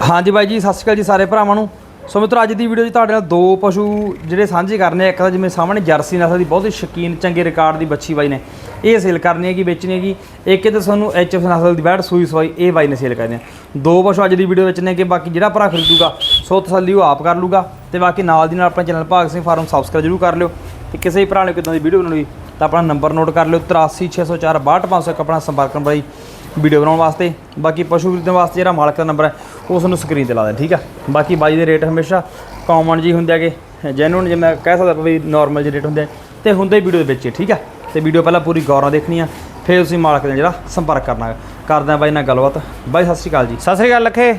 ਹਾਂਜੀ ਬਾਈ ਜੀ, ਸਤਿ ਸ਼੍ਰੀ ਅਕਾਲ ਜੀ ਸਾਰੇ ਭਰਾਵਾਂ ਨੂੰ। ਸੋ ਮਿੱਤਰੋ, ਅੱਜ ਦੀ ਵੀਡੀਓ 'ਚ ਤੁਹਾਡੇ ਨਾਲ ਦੋ ਪਸ਼ੂ ਜਿਹੜੇ ਸਾਂਝੇ ਕਰਨੇ ਆ। ਇੱਕ ਤਾਂ ਜਿਵੇਂ ਸਾਹਮਣੇ ਜਰਸੀ ਨਸਲ ਦੀ ਬਹੁਤ ਹੀ ਸ਼ਕੀਨ, ਚੰਗੇ ਰਿਕਾਰਡ ਦੀ ਬੱਚੀ ਬਾਈ ਨੇ। ਇਹ ਸੇਲ ਕਰਨੀ ਹੈ ਕਿ ਵੇਚਣੀ ਹੈ ਕਿ ਇੱਕ ਇਹ ਤਾਂ ਤੁਹਾਨੂੰ ਐਚਐਫ ਨਸਲ ਦੀ ਬੈਡ ਸੂਈ ਸਵਾਈ, ਇਹ ਬਾਈ ਨੇ ਸੇਲ ਕਰਨੀ ਹੈ ਦੋ ਪਸ਼ੂ ਅੱਜ ਦੀ ਵੀਡੀਓ ਵਿੱਚ ਨੇ ਕਿ ਬਾਕੀ ਜਿਹੜਾ ਭਰਾ ਖਰੀਦੂਗਾ, ਸੋ ਤਸੱਲੀ ਉਹ ਆਪ ਕਰ ਲੂਗਾ। ਤੇ ਬਾਕੀ ਨਾਲ ਦੀ ਨਾਲ ਆਪਣਾ ਚੈਨਲ ਭਾਗ ਸਿੰਘ ਫਾਰਮ ਸਬਸਕ੍ਰਾਈਬ ਜ਼ਰੂਰ ਕਰ ਲਿਓ। ਤੇ ਕਿਸੇ ਵੀ ਭਰਾ ਨੇ ਕਿਦਾਂ ਦੀ ਵੀਡੀਓ ਬਣਾਉਣੀ ਤਾਂ ਆਪਣਾ ਨੰਬਰ ਨੋਟ ਕਰ ਲਿਓ। 83604 62501 ਆਪਣਾ ਸੰਪਰਕ ਨੰਬਰ ਬਾਈ ਵੀਡੀਓ ਬਣਾਉਣ ਵਾਸਤੇ। ਬਾਕੀ ਪਸ਼ੂ ਖਰੀਦਣ ਵਾਸਤੇ ਜਿਹੜਾ ਮਾਲਕ ਦਾ ਨੰਬਰ ਹੈ ਉਹ ਤੁਹਾਨੂੰ ਸਕਰੀਨ ਤੇ ਲਾ ਦੇ ਠੀਕ ਆ? ਬਾਕੀ ਬਾਈ ਦੇ ਰੇਟ ਹਮੇਸ਼ਾ ਕਾਮਨ ਜੀ ਹੁੰਦੇ ਹੈਗੇ ਜੈਨੂਨ ਜਿਵੇਂ ਮੈਂ ਕਹਿ ਸਕਦਾ ਵੀ ਨਾਰਮਲ ਜਿਹੇ ਰੇਟ ਹੁੰਦੇ ਆ ਤੇ ਹੁੰਦੇ ਵੀਡੀਓ ਦੇ ਵਿੱਚ ਹੀ, ਠੀਕ ਆ? ਤੇ ਵੀਡੀਓ ਪਹਿਲਾਂ ਪੂਰੀ ਗੌਰ ਨਾਲ ਦੇਖਣੀ ਆ ਫਿਰ ਤੁਸੀਂ ਮਾਲਕ ਦਾ ਜਿਹੜਾ ਸੰਪਰਕ ਕਰਨਾ ਹੈ। ਕਰਦੇ ਆ ਬਾਈ ਨਾਲ ਗੱਲਬਾਤ। ਬਾਈ ਸਤਿ ਸ਼੍ਰੀ ਅਕਾਲ ਜੀ। ਸਤਿ ਸ੍ਰੀ ਅਕਾਲ ਲੱਖੇ।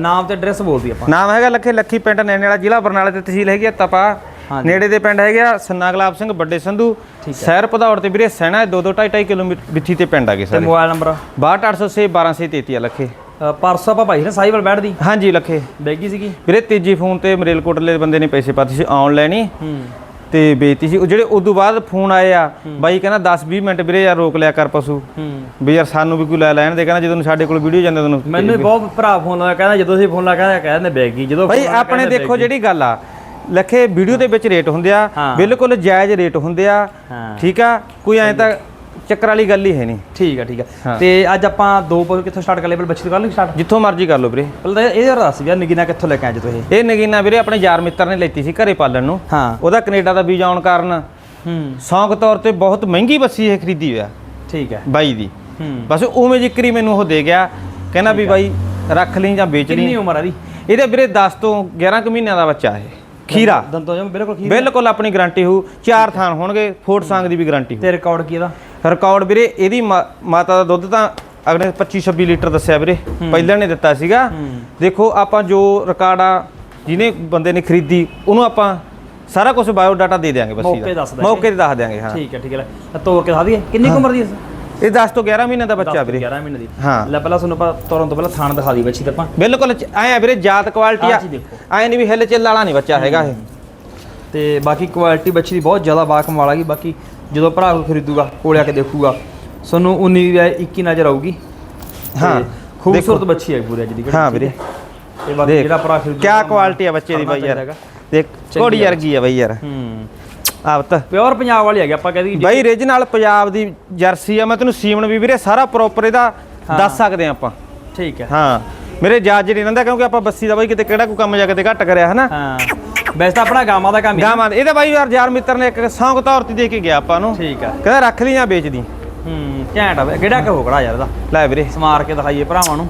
ਨਾਮ ਤੇ ਐਡਰੈਸ ਬੋਲਦੀ ਆਪਾਂ। ਨਾਮ ਹੈਗਾ ਲੱਖੇ ਲੱਖੀ ਪਿੰਡ ਨੈਣੇ ਵਾਲਾ ਜ਼ਿਲ੍ਹਾ ਬਰਨਾਲਾ ਤੇ ਤਹਿਸੀਲ ਹੈਗੀ ਆ ਤਪਾ। ਨੇੜੇ ਦੇ ਪਿੰਡ ਹੈਗੇ ਆ ਸੰਨਾ ਗੁਲਾਬ ਸਿੰਘ ਵੱਡੇ ਸੰਧੂ। ਸ਼ਹਿਰ ਭਦੌੜ ਤੇ ਵੀਰੇ ਸੈਣਾ 2 2 2.5 ਕਿਲੋਮੀਟਰ ਵਿੱਥੀ ਤੇ ਪਿੰਡ ਹੈਗੇ ਤੇ ਸਾਰੇ। Mobile number? 62806 1233 ਆ ਲੱਖੇ। ਪਰਸੋਂ ਆਪਾਂ ਭਾਈ ਨੇ ਸਾਈਵਲ ਬੈਠਦੀ। ਹਾਂਜੀ ਲੱਖੇ। ਬੈਗੀ ਸੀਗੀ। ਵੀਰੇ ਤੀਜੀ ਫੋਨ ਤੇ ਮਰੇਲਕੋਟਲੇ ਦੇ ਬੰਦੇ ਨੇ ਪੈਸੇ ਪਾਤੇ ਸੀ ਆਨਲਾਈਨ ਹੀ। ਹੂੰ। ਤੇ ਵੇਚਤੀ ਸੀ। ਉਹ ਜਿਹੜੇ ਉਦੋਂ ਬਾਅਦ ਫੋਨ ਆਏ ਆ ਬਾਈ ਕਹਿੰਦਾ 10 20 ਮਿੰਟ ਵੀਰੇ ਯਾਰ ਰੋਕ ਲਿਆ ਕਰ ਪਸ਼ੂ। ਹੂੰ। ਵੀ ਯਾਰ ਸਾਨੂੰ ਵੀ ਕੋਈ ਲੈ ਲੈਣ ਦੇ ਕਹਿੰਦਾ ਜਦੋਂ ਸਾਡੇ ਕੋਲ ਵੀਡੀਓ ਜਾਂਦੇ ਤੁਹਾਨੂੰ ਮੈਨੂੰ ਬਹੁਤ ਭਰਾ ਫੋਨ ਲਾਇਆ ਕਹਿੰਦਾ ਜਦੋਂ ਅਸੀਂ ਫੋਨ ਲਾ ਕਹਿੰਦਾ ਕਹਿੰਦੇ ਬੈਗੀ ਜਦੋਂ ਭਾਈ ਆਪਣੇ ਦੇਖੋ ਜਿਹੜੀ ਗੱਲ ਆ। ਲੱਖੇ ਵੀਡੀਓ ਦੇ ਵਿੱਚ ਰੇਟ ਹੁੰਦੇ ਆ। ਬਿਲਕੁਲ ਜਾਇਜ਼ ਰੇਟ ਹੁੰਦੇ ਆ। ਠੀਕ ਆ? ਕੋਈ ਐਂ ਤਾਂ ਚੱਕਰ ਵਾਲੀ ਗੱਲ ਹੀ ਹੈ ਨਹੀਂ। ਠੀਕ ਆ ਠੀਕ ਆ। ਹਾਂ। ਤੇ ਅੱਜ ਆਪਾਂ ਦੋ ਪੌਦੇ ਕਿੱਥੋਂ ਸਟਾਰਟ ਕਰ ਲਏ? ਬੱਚੀ ਤੋਂ ਕਰ ਲਈ ਸਟਾਰਟ ਜਿੱਥੋਂ ਮਰਜ਼ੀ ਕਰ ਲਓ ਵੀਰੇ। ਪਹਿਲਾਂ ਤਾਂ ਇਹ ਦੱਸ ਯਾਰ ਨਗੀਨਾ ਕਿੱਥੋਂ ਲੈ ਕੇ ਆਏ ਜਦੋਂ ਇਹ ਇਹ ਨਗੀਨਾ ਵੀਰੇ ਆਪਣੇ ਯਾਰ ਮਿੱਤਰ ਨੇ ਲੈਤੀ ਸੀ ਘਰੇ ਪਾਲਣ ਨੂੰ। ਹਾਂ। ਉਹਦਾ ਕੈਨੇਡਾ ਦਾ ਵੀਜ਼ਾ ਆਉਣ ਕਾਰਨ। ਹੂੰ। ਸ਼ੌਂਕ ਤੌਰ ਤੇ ਬਹੁਤ ਮਹਿੰਗੀ ਬੱਸੀ ਇਹ ਖਰੀਦੀ ਹੋਇਆ ਠੀਕ ਹੈ ਬਾਈ ਦੀ। ਹੂੰ। ਬਸ ਉਵੇਂ ਜਿਕਰੀ ਮੈਨੂੰ ਉਹ ਦੇ ਗਿਆ। ਕਹਿੰਦਾ ਵੀ ਬਾਈ ਰੱਖ ਲਈ ਜਾਂ ਵੇਚ ਕਿੰਨੀ ਲਈ ਉਮਰ ਆ ਦੀ ਇਹਦੇ ਵੀਰੇ 10 ਤੋਂ 11 ਕੁ ਮਹੀਨਿਆਂ ਦਾ ਬੱਚਾ ਇਹ। ਖੀਰਾ। ਜਮ ਬਿਲਕੁਲ ਖੀਰ। ਬਿਲਕੁਲ ਆਪਣੀ ਗਾਰੰਟੀ ਹੋਊ। ਚਾਰ ਥਾਨ ਹੋਣਗੇ ਫੋਰਟ ਸੰਗ ਦੀ ਵੀ ਗਾਰੰਟੀ ਹੋਊ। ਤੇ ਰਿਕਾਰਡ ਕੀ ਇਹਦਾ? ਰਿਕਾਰਡ ਵੀਰੇ ਇਹਦੀ ਮਾਤਾ ਦਾ ਦੁੱਧ ਤਾਂ ਅਗਲੇ 25 26 ਲੀਟਰ ਦੱਸਿਆ ਵੀਰੇ। ਪਹਿਲਾਂ ਨੇ ਦਿੱਤਾ ਸੀਗਾ। ਦੇਖੋ ਆਪਾਂ ਜੋ ਰਿਕਾਰਡ ਆ ਜਿਹਨੇ ਬੰਦੇ ਨੇ ਖਰੀਦੀ ਉਹਨੂੰ ਆਪਾਂ ਸਾਰਾ ਕੁਝ ਬਾਇਓ ਡਾਟਾ ਦੇ ਦਿਆਂਗੇ ਬਸ ਮੌਕੇ ਦੱਸ ਦਾਂਗੇ। ਮੌਕੇ ਤੇ ਦੱਸ ਦਿਆਂਗੇ ਹਾਂ। ਠੀਕ ਹੈ ਠੀਕ ਹੈ। ਲੈ ਤਾਂ ਤੋੜ ਕੇ ਦਈਏ। ਕਿੰਨੀ ਕੁ ਉਮਰ ਦੀ ਹੈ ਇਹ 10 ਤੋਂ 11 ਮਹੀਨੇ ਦਾ ਬੱਚਾ ਵੀਰੇ। 11 ਮਹੀਨੇ ਦੀ। ਹਾਂ। ਲੈ ਪਹਿਲਾਂ ਤੁਹਾਨੂੰ ਆਪਾਂ ਤੋਰਨ ਤੋਂ ਪਹਿਲਾਂ ਥਾਣ ਦਿਖਾ ਦੀ ਬੱਚੀ ਤੇ ਆਪਾਂ। ਬਿਲਕੁਲ ਐ ਵੀਰੇ ਜਾਤ ਕੁਆਲਿਟੀ ਆ। ਐ ਨਹੀਂ ਵੀ ਹਿੱਲ ਚੱਲ ਵਾਲਾ ਨਹੀਂ ਬੱਚਾ ਹੈਗਾ ਇਹ। ਤੇ ਬਾਕੀ ਕੁਆਲਿਟੀ ਬੱਚੀ ਦੀ ਬਹੁਤ ਜ਼ਿਆਦਾ ਬਾਕਮ ਵਾਲਾ ਗਈ ਬਾਕੀ ਜਦੋਂ ਭਰਾ ਕੋਈ ਖਰੀਦੂਗਾ ਕੋਲੇ ਆ ਕੇ ਦੇਖੂਗਾ। ਤੁਹਾਨੂੰ 19 ਦੀ ਬਜਾਏ 21 ਨਜ਼ਰ ਆਊਗੀ। ਹਾਂ, ਖੂਬਸੂਰਤ ਬੱਚੀ ਹੈ ਪੂਰੀ ਅੱਜ ਦੀ। ਹਾਂ ਵੀਰੇ। ਤੇ ਬਾਕੀ ਜਿਹੜਾ ਭਰਾ ਖਰੀਦੂਗਾ ਕਿਆ ਕੁਆਲਿਟੀ ਆ ਬੱਚੇ ਦੀ ਬਾਈ ਯਾਰ। ਦੇਖ ਘੋੜੀ ਵਰਗੀ ਆ ਬਾਈ ਯਾਰ। ਹੂੰ। ਆਪ ਤਾਂ ਪਿਓਰ ਪੰਜਾਬ ਵਾਲੀ ਹੈਗੀ ਆਪਾਂ ਕਹਿੰਦੇ ਬਾਈ ਰੀਜਨਲ ਪੰਜਾਬ ਦੀ ਜਰਸੀ ਆ ਮੈਂ ਤੈਨੂੰ ਸੀਮਨ ਵੀ ਵੀਰੇ ਸਾਰਾ ਪ੍ਰੋਪਰ ਇਹਦਾ ਦੱਸ ਸਕਦੇ ਆ ਆਪਾਂ। ਠੀਕ ਹੈ। ਹਾਂ। ਮੇਰੇ ਜਾਜ ਜਿਹੜੀ ਰਹਿੰਦਾ ਕਿਉਂਕਿ ਆਪਾਂ ਬੱਸੀ ਦਾ ਬਾਈ ਕਿਤੇ ਕਿਹੜਾ ਕੋਈ ਕੰਮ ਜਾ ਕੇ ਤੇ ਘੱਟ ਕਰਿਆ ਹਨਾ? ਹਾਂ। ਵੈਸੇ ਤਾਂ ਆਪਣਾ ਗਾਵਾਂ ਦਾ ਕੰਮ ਹੀ ਗਾਵਾਂ ਇਹਦਾ ਬਾਈ ਯਾਰ ਯਾਰ ਮਿੱਤਰ ਨੇ ਇੱਕ ਸੌਂਗ ਤੌਰ ਤੇ ਦੇ ਕੇ ਗਿਆ ਆਪਾਂ ਨੂੰ। ਠੀਕ ਆ ਕਹਿੰਦਾ ਰੱਖ ਲਈ ਜਾਂ ਵੇਚ ਦੀ ਹੂੰ ਘੈਂਟ ਆ। ਕਿਹੜਾ ਕਿ ਹੋਕੜਾ ਯਾਰ ਇਹਦਾ? ਲੈ ਵੀਰੇ। ਸਮਾਰ ਕੇ ਦਿਖਾਈਏ ਭਰਾਵਾਂ ਨੂੰ।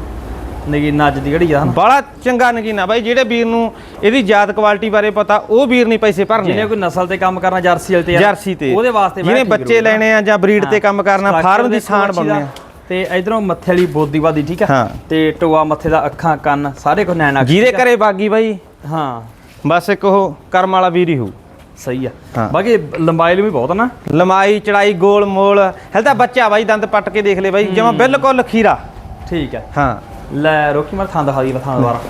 ਨਗੀ ਨੱਜ ਦੀ ਘੜੀ ਆ ਹਨ ਬੜਾ ਚੰਗਾ ਨਗੀਨਾ ਬਾਈ ਜਿਹੜੇ ਵੀਰ ਨੂੰ ਇਹਦੀ ਜਾਤ ਕੁਆਲਿਟੀ ਬਾਰੇ ਪਤਾ ਉਹ ਵੀਰ ਨਹੀਂ ਪੈਸੇ ਭਰਨੇ ਜਿਹਨੇ ਕੋਈ ਨਸਲ ਤੇ ਕੰਮ ਕਰਨਾ ਜਰਸੀ ਵਾਲੇ ਤੇ ਜਰਸੀ ਤੇ। ਉਹਦੇ ਵਾਸਤੇ ਜਿਹਨੇ ਬੱਚੇ। ਲੈਣੇ ਆ ਜਾਂ ਬਰੀਡ ਤੇ ਕੰਮ ਕਰਨਾ ਫਾਰਮ ਦੀ ਸਾਨ ਬਣਨੇ ਆ। ਤੇ ਇਧਰੋਂ ਮੱਥੇ ਵਾਲੀ ਬੋਦੀ ਵਾਦੀ ਠੀਕ। ਆ? ਤੇ ਟੋਆ ਮੱਥੇ ਦਾ ਅੱਖਾਂ ਕੰਨ ਸਾਰੇ ਕੁਝ ਨੈਣਾ ਜਿਹਦੇ ਘਰੇ ਬਾਗੀ ਬਾਈ ਹਾਂ। ਬਸ ਇੱਕ ਉਹ ਕਰਮ ਵਾਲਾ ਵੀਰ ਹੀ ਹੋਊ। ਸਹੀ ਆ। ਬਾਕੀ ਲੰਬਾਈ ਵੀ ਬਹੁਤ ਆ ਨਾ। ਲਮਾਈ ਚੜਾਈ ਗੋਲ ਮੋਲ ਹਲ ਤਾਂ ਬੱਚਾ ਬਾਈ ਦੰਦ ਪੱਟ ਕੇ ਦੇਖ ਲੈ ਬਾਈ ਜਮਾ ਬਿਲਕੁਲ ਖੀਰਾ। ਠੀਕ ਹੈ ਹਾਂ। ਲੈ ਰੋਕੀ ਮੈਂ ਥਾਂ ਦਿਖਾ ਦੀ ਥਾਂ ਦੁਬਾਰਾ।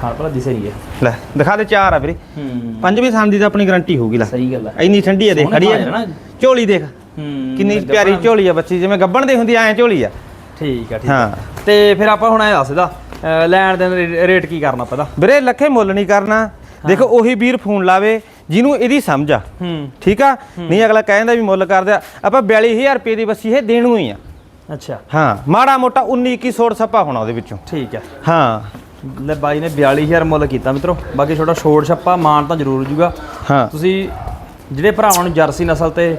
ਥਾਂ ਭਲਾ ਦਿਸੇ ਹੀ ਹੈ। ਲੈ ਦਿਖਾ ਦੇ ਚਾਰ ਆ ਵੀਰੇ। ਹੂੰ। ਪੰਜਵੀਂ ਥਾਂ ਦੀ ਤਾਂ ਆਪਣੀ ਗਾਰੰਟੀ ਹੋਊਗੀ ਲੈ। ਸਹੀ ਗੱਲ ਹੈ ਇੰਨੀ ਠੰਡੀ ਆ ਦੇਖ ਸੋਹਣੇ ਖੜੀ ਆ। ਨਾ। ਝੋਲੀ ਦੇਖ। ਹੂੰ ਕਿੰਨੀ ਪਿਆਰੀ ਝੋਲੀ ਆ ਬੱਚੀ ਜਿਵੇਂ ਗੱਬਣ ਦੇ ਹੁੰਦੀ ਐ ਝੋਲੀ ਆ। ਠੀਕ ਆ ਠੀਕ ਆ। ਹਾਂ। ਤੇ ਫਿਰ ਆਪਾਂ ਹੁਣ ਇਹ ਦੱਸਦਾ ਲੈਣ ਦੇ ਰੇ- ਰੇਟ ਕੀ ਕਰਨਾ ਪਤਾ ਵੀਰੇ ਲੱਖੇ ਮੁੱਲ ਨਹੀਂ ਕਰਨਾ। ਦੇਖੋ ਉਹੀ ਵੀਰ ਫੋਨ ਲਾਵੇ ਜਿਹਨੂੰ ਇਹਦੀ ਸਮਝ ਆ। ਹੂੰ। ਠੀਕ ਆ? ਨਹੀਂ ਅਗਲਾ ਕਹਿੰਦਾ ਵੀ ਮੁੱਲ ਕਰਦੇ ਆ ਆਪਾਂ 42000 ਰੁਪਏ ਦੀ ਬੱਸੀ ਇਹ ਦੇਣੂ ਹੀ ਆ। ਅੱਛਾ। ਹਾਂ ਮਾੜਾ ਮੋਟਾ 19 21 ਸੋੜ ਸੱਪਾ ਹੋਣਾ ਉਹਦੇ ਵਿੱਚੋਂ। ਠੀਕ ਹੈ। ਹਾਂ। ਲੈ ਬਾਈ ਨੇ 42000 ਮੁੱਲ ਕੀਤਾ ਮਿੱਤਰੋ। ਬਾਕੀ ਛੋਟਾ ਛੋੜ ਛੱਪਾ ਮਾਨ ਤਾਂ ਜ਼ਰੂਰ ਜੂਗਾ। ਹਾਂ। ਤੁਸੀਂ ਜਿਹੜੇ ਭਰਾਵਾਂ ਨੂੰ ਜਰਸੀ ਨਸਲ ਤੇ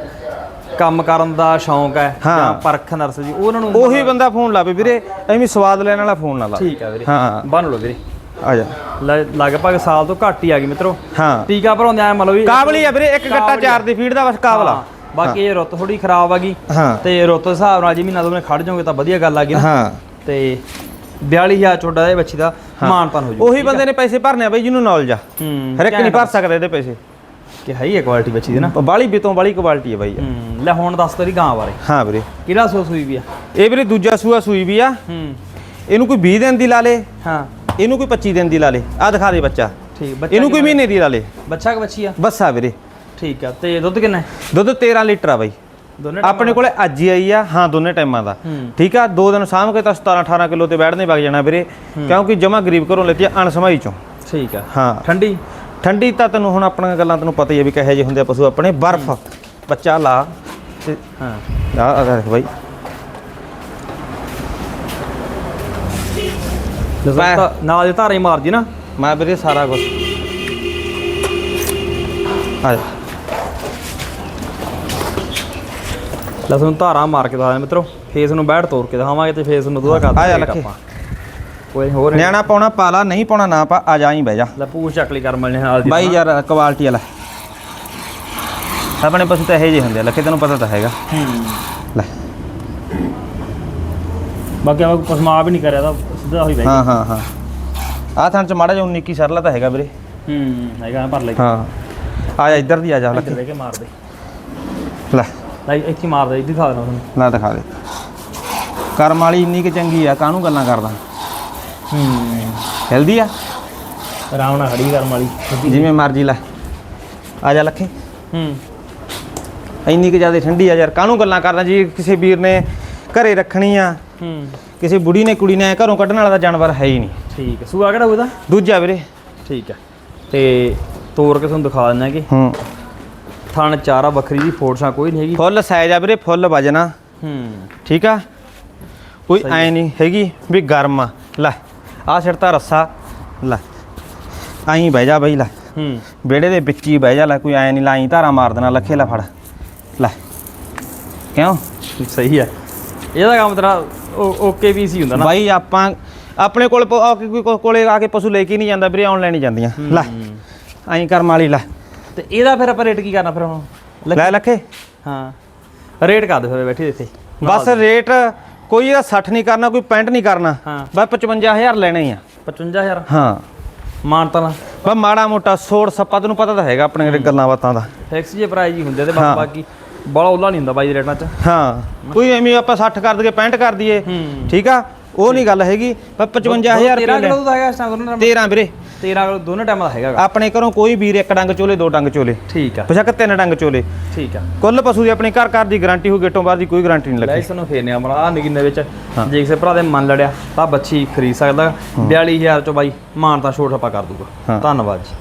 ਕੰਮ ਕਰਨ ਦਾ ਸ਼ੌਂਕ ਹੈ ਹਾਂ। ਜਾਂ ਪਰਖ ਨਰਸ ਦੀ ਉਹਨਾਂ ਨੂੰ ਉਹੀ ਬੰਦਾ ਫੋਨ ਲਾਵੇ ਵੀਰੇ ਐਵੇਂ ਸਵਾਦ ਲੈਣ ਵਾਲਾ ਫੋਨ ਨਾ ਲਾ। ਠੀਕ ਹੈ ਵੀਰੇ। ਹਾਂ। ਬੰਨ ਲਓ ਵੀਰੇ। ਆ ਜਾ। ਲੈ- ਲਗਭਗ ਸਾਲ ਤੋਂ ਘੱਟ ਹੀ ਆ ਗਈ ਮਿੱਤਰੋ। ਹਾਂ। ਟੀਕਾ ਭਰਾਉਂਦੇ ਆ ਮੰਨ ਲਓ ਵੀ ਕਾਬਲੀ ਆ ਵੀਰੇ ਇੱਕ ਗੱਟਾ। ਚਾਰ ਦੀ ਫੀਡ ਦਾ ਬਸ ਕਾਬਲਾ। ਬਾਕੀ ਇਹ ਰੁੱਤ ਥੋੜੀ ਖਰਾਬ ਆ ਗਈ ਤੇ ਰੁੱਤ ਦੇ ਹਿਸਾਬ ਨਾਲ ਜੇ ਮਹੀਨਾ ਮਹੀਨੇ ਖੜ ਜਾਓਗੇ ਤਾਂ ਵਧੀਆ ਗੱਲ ਆ ਗਈ ਹਾਂ। ਤੇ 42000 ਚੋਡਾ ਇਹ ਬੱਚੀ ਦਾ ਮਾਨਪਨ ਹੋ ਜੂ। ਉਹੀ ਬੰਦੇ ਨੇ ਪੈਸੇ ਭਰਨੇ ਆ ਬਈ ਜਿਹਨੂੰ ਨੌਲੇਜ ਆ। ਹਰ ਇੱਕ ਨਹੀਂ ਭਰ ਸਕਦਾ ਇਹਦੇ ਪੈਸੇ। ਕਿ ਹੈ ਹੀ ਕੁਆਲਿਟੀ ਬੱਚੀ ਦੀ ਨਾ। ਬਾਲੀ ਬਿਤੋਂ ਬਾਲੀ ਕੁਆਲਿਟੀ ਹੈ ਬਾਈ। ਲੈ ਹੁਣ ਦੱਸ ਤੇਰੀ ਗਾਂ ਬਾਰੇ। ਹਾਂ ਵੀਰੇ। ਕਿਹੜਾ ਸੋ ਸੂਈ ਵੀ ਆ? ਇਹ ਵੀਰੇ ਦੂਜਾ ਸੂਆ ਸੂਈ ਵੀ ਆ। ਹੂੰ। ਇਹਨੂੰ ਕੋਈ 20 ਦਿਨ ਦੀ ਲਾ ਲੇ। ਹਾਂ। ਇਹਨੂੰ ਕੋਈ 25 ਦਿਨ ਦੀ ਲਾ ਲੇ। ਆ ਦਿਖਾ ਦੇ ਬੱਚਾ। ਠੀਕ ਬੱਚਾ ਇਹਨੂੰ ਕੋਈ ਮਹੀਨੇ ਦੀ ਲਾ ਲੇ। ਬੱਚਾ ਕਿ ਬੱਚੀ ਆ? ਬੱਸਾ ਵੀਰੇ। ਠੀਕ ਆ ਤੇ ਦੁੱਧ ਕਿੰਨਾ ਹੈ? ਦੁੱਧ 13 ਲੀਟਰ ਆ ਬਾਈ। ਦੋਨੇ ਆਪਣੇ ਕੋਲੇ ਅੱਜ ਹੀ ਆਈ ਆ ਹਾਂ ਦੋਨੇ ਟਾਈਮਾਂ ਦਾ। ਠੀਕ ਆ ਦੋ ਦਿਨ ਸਾਂਭ ਕੇ ਤਾਂ 17 18 ਕਿਲੋ ਤੇ ਬੈਠਨੇ ਵਗ ਜਾਣਾ ਵੀਰੇ। ਕਿਉਂਕਿ ਜਮਾ ਗਰੀਬ ਘਰੋਂ ਲੈਤੀ ਆ ਅਣਸਮਾਈ ਚੋਂ। ਠੀਕ ਆ। ਹਾਂ। ਠੰਡੀ? ਠੰਡੀ ਤਾਂ ਤੈਨੂੰ ਹੁਣ ਆਪਣੀਆਂ ਗੱਲਾਂ ਤੈਨੂੰ ਪਤਾ ਹੀ ਆ ਵੀ ਕਿਹੋ ਜਿਹੇ ਹੁੰਦੇ ਆ ਪਸ਼ੂ ਆਪਣੇ। ਬਰਫ਼ ਬੱਚਾ ਲਾ ਤੇ ਹਾਂ। ਆ ਆ ਦੇਖ ਬਾਈ। ਨਾਲ ਦੇ ਧਾਰੇ ਮਾਰਦੀ ਨਾ। ਮੈਂ ਵੀਰੇ ਸਾਰਾ ਕੁਝ ਆ ਜਾ। ਲਸਣ ਧਾਰਾ ਮਾਰ ਕੇ ਦਿਖਾਉਂਦੇ ਮਿੱਤਰੋ। ਫੇਸ ਨੂੰ ਬੈਠ ਤੋੜ ਕੇ ਦਿਖਾਵਾਂਗੇ ਤੇ ਫੇਸ ਨੂੰ ਦੂਆ ਕਰ ਆ ਜਾ ਲੱਖੀ। ਕੋਈ ਹੋਰ ਨਿਆਣਾ ਪਾਉਣਾ ਪਾਲਾ ਨਹੀਂ ਪਾਉਣਾ ਨਾ ਪਾ ਆ ਜਾ ਹੀ ਬਹਿ ਜਾ। ਲੈ ਪੂਛ ਚੱਕਲੀ ਕਰ ਮਿਲਣੇ ਨਾਲ ਦੀ ਬਾਈ ਯਾਰ ਕੁਆਲਿਟੀ ਵਾਲਾ। ਆਪਣੇ ਪਸ਼ੂ ਤਾਂ ਇਹੋ ਜਿਹੇ ਹੁੰਦੇ ਆ ਲੱਖੇ ਤੈਨੂੰ ਪਤਾ ਤਾਂ ਹੈਗਾ। ਹੂੰ। ਲੈ। ਬਾਕੀ ਆਪਾਂ ਪਸਮਾ ਵੀ ਨਹੀਂ ਕਰਿਆ ਤਾਂ ਸਿੱਧਾ ਹੋਈ ਬਈ ਹਾਂ ਹਾਂ ਹਾਂ। ਆ ਥਾਂ ਚ ਮਾੜਾ ਜਿਹਾ 19 ਕੀ ਸਰਲਾ ਤਾਂ ਹੈਗਾ ਵੀਰੇ। ਹੂੰ ਹੈਗਾ ਭਰ ਲੈ। ਹਾਂ। ਆ ਜਾ ਇੱਧਰ ਦੀ ਆ ਜਾ ਲੱਖੇ। ਦੇ ਕੇ ਮਾਰ ਦੇ। ਲੈ। ਲੈ ਇੱਥੇ ਹੀ ਮਾਰ ਦੇ ਇੱਥੇ ਖਾ ਦੇਣਾ ਤੁਹਾਨੂੰ। ਲੈ ਦਿਖਾ ਦੇ। ਕਰਮ ਵਾਲੀ ਇੰਨੀ ਕਿ ਚੰਗੀ ਆ ਕਾਹਨੂੰ ਗੱਲਾਂ ਕਰਦਾ? ਹੂੰ। ਹੈਲਦੀ ਆ? ਆਰਾਮ ਨਾਲ ਖੜੀ ਕਰਮ ਵਾਲੀ। ਜਿਵੇਂ ਮਰਜ਼ੀ ਲੈ। ਆ ਜਾ ਲੱਖੇ। ਹੂੰ। ਇੰਨੀ ਕਿ ਜ਼ਿਆਦਾ ਠੰਡੀ ਆ ਯਾਰ ਕਾਹਨੂੰ ਗੱਲਾਂ ਕਰਦਾ? ਜੀ ਕਿਸੇ ਵੀਰ ਨੇ ਘਰੇ ਰੱਖਣੀ ਆ ਹੂੰ। ਕਿਸੇ ਬੁੜੀ ਨੇ ਕੁੜੀ ਨੇ ਐਂ ਘਰੋਂ ਕੱਢਣ ਵਾਲਾ ਤਾਂ ਜਾਨਵਰ ਹੈ ਹੀ ਨਹੀਂ। ਠੀਕ ਹੈ ਸੂਆ ਕਿਹੜਾ ਉਹਦਾ ਦੂਜਾ ਵੀਰੇ। ਠੀਕ ਹੈ ਤੇ ਤੋੜ ਕੇ ਤੁਹਾਨੂੰ ਦਿਖਾ ਦਿੰਦੇ ਕਿ ਹੂੰ। ਥਣ ਚਾਰਾ ਵੱਖਰੀ ਦੀ ਫੋਰਸਾਂ ਕੋਈ ਨਹੀਂ ਹੈਗੀ। ਫੁੱਲ ਸਾਈਜ਼ ਆ ਵੀਰੇ ਫੁੱਲ ਵਜਣਾ। ਹੂੰ। ਠੀਕ ਆ? ਕੋਈ ਐ ਨਹੀਂ ਹੈਗੀ ਵੀ ਗਰਮ ਆ। ਲੈ ਆ ਛੜਤਾ ਰੱਸਾ। ਲੈ ਆਈ ਬਹਿ ਜਾ ਬਈ ਲੈ। ਹੂੰ। ਵਿਹੜੇ ਦੇ ਵਿੱਚ ਹੀ ਬਹਿ ਜਾ ਲੈ ਕੋਈ ਐ ਨਹੀਂ ਲਾਈ ਧਾਰਾ ਮਾਰ ਦੇਣਾ ਲੱਖੇ ਲੈ ਫੜ। ਲੈ। ਕਿਉਂ? ਸਹੀ ਹੈ ਇਹਦਾ ਕੰਮ ਤੇਰਾ ਓਕੇ ਵੀ ਸੀ ਹੁੰਦਾ ਨਾ। ਬਾਈ ਆਪਾਂ ਆਪਣੇ ਕੋਲ ਆ ਕੋਲੇ ਆ ਕੇ ਪਸ਼ੂ ਲੈ ਕੇ ਨਹੀਂ ਜਾਂਦਾ ਵੀਰੇ ਆਨਲਾਈਨ ਹੀ ਜਾਂਦੀਆਂ। ਲੈ ਐਂ ਕਰਮ ਵਾਲੀ ਲੈ। ਤੇ ਇਹਦਾ ਫਿਰ ਆਪਾਂ ਰੇਟ ਕੀ ਕਰਨਾ ਫਿਰ ਹੁਣ? ਲੈ ਲੱਖੇ। ਹਾਂ। ਰੇਟ ਕਰ ਦੇ ਫਿਰ ਬੈਠੀ ਇੱਥੇ। ਬਸ ਰੇਟ ਕੋਈ ਇਹਦਾ 60 ਨਹੀਂ ਕਰਨਾ ਕੋਈ 65 ਨਹੀਂ ਕਰਨਾ। ਹਾਂ। ਬਸ 55000 ਲੈਣੇ ਆ। 55000 ਹਾਂ। ਮਾਨਤਾ ਨਾ। ਬਸ ਮਾੜਾ ਮੋਟਾ ਸੋੜ ਸੱਪਾ ਤੈਨੂੰ ਪਤਾ ਤਾਂ ਹੈਗਾ ਆਪਣੇ ਗੱਲਾਂ ਬਾਤਾਂ ਦਾ। ਫਿਕਸ ਜੇ ਪ੍ਰਾਈਜ਼ ਹੀ ਹੁੰਦੇ ਤੇ ਬਾਕੀ ਬੜਾ ਉਹਲਾ ਨਹੀਂ ਹੁੰਦਾ ਬਾਈ ਰੇਟਾਂ 'ਚ। ਹਾਂ। ਕੋਈ ਐਵੇਂ ਆਪਾਂ 60 ਕਰ ਦਈਏ 65 ਕਰ ਦਈਏ। ਠੀਕ ਆ? ਉਹ ਨਹੀਂ ਗੱਲ ਹੈਗੀ। ਪਰ 55000 13 ਰੁਪਏ ਕਿਲੋ ਦਾ ਹੈਗਾ ਇਸ ਦੋਨੋਂ 13 ਵੀਰੇ। 13 ਕਿਲੋ ਦੋਨੋਂ ਟਾਈਮਾਂ ਦਾ ਹੈਗਾ। ਆਪਣੇ ਘਰੋਂ ਕੋਈ ਵੀਰ ਇੱਕ ਡੰਗ ਚੋਲੇ ਦੋ ਡੰਗ ਚੋਲੇ। ਠੀਕ ਆ। ਬੇਸ਼ੱਕ ਤਿੰਨ ਡੰਗ ਚੋਲੇ। ਠੀਕ ਆ। ਕੁੱਲ ਪਸ਼ੂ ਦੀ ਆਪਣੀ ਘਰ ਘਰ ਦੀ ਗਾਰੰਟੀ ਹੋ ਗੇਟੋਂ ਬਾਹਰ ਦੀ ਕੋਈ ਗਾਰੰਟੀ ਨਹੀਂ ਲੈ ਲੱਗੀ। ਇਸ ਨੂੰ ਫੇਰਨੇ ਆ ਮਰਾ ਆ ਨਿਗਿੰਨੇ ਵਿੱਚ ਜੇ ਕਿਸੇ ਭਰਾ ਦੇ ਮਨ ਲੜਿਆ ਤਾਂ ਬੱਚੀ ਖਰੀਦ ਸਕਦਾ। 42000 ਚੋਂ ਬਾਈ ਮਾਨਤਾ ਛੋਟ ਆਪਾਂ ਕਰ ਦੂਗਾ। ਧੰਨਵਾਦ ਜੀ।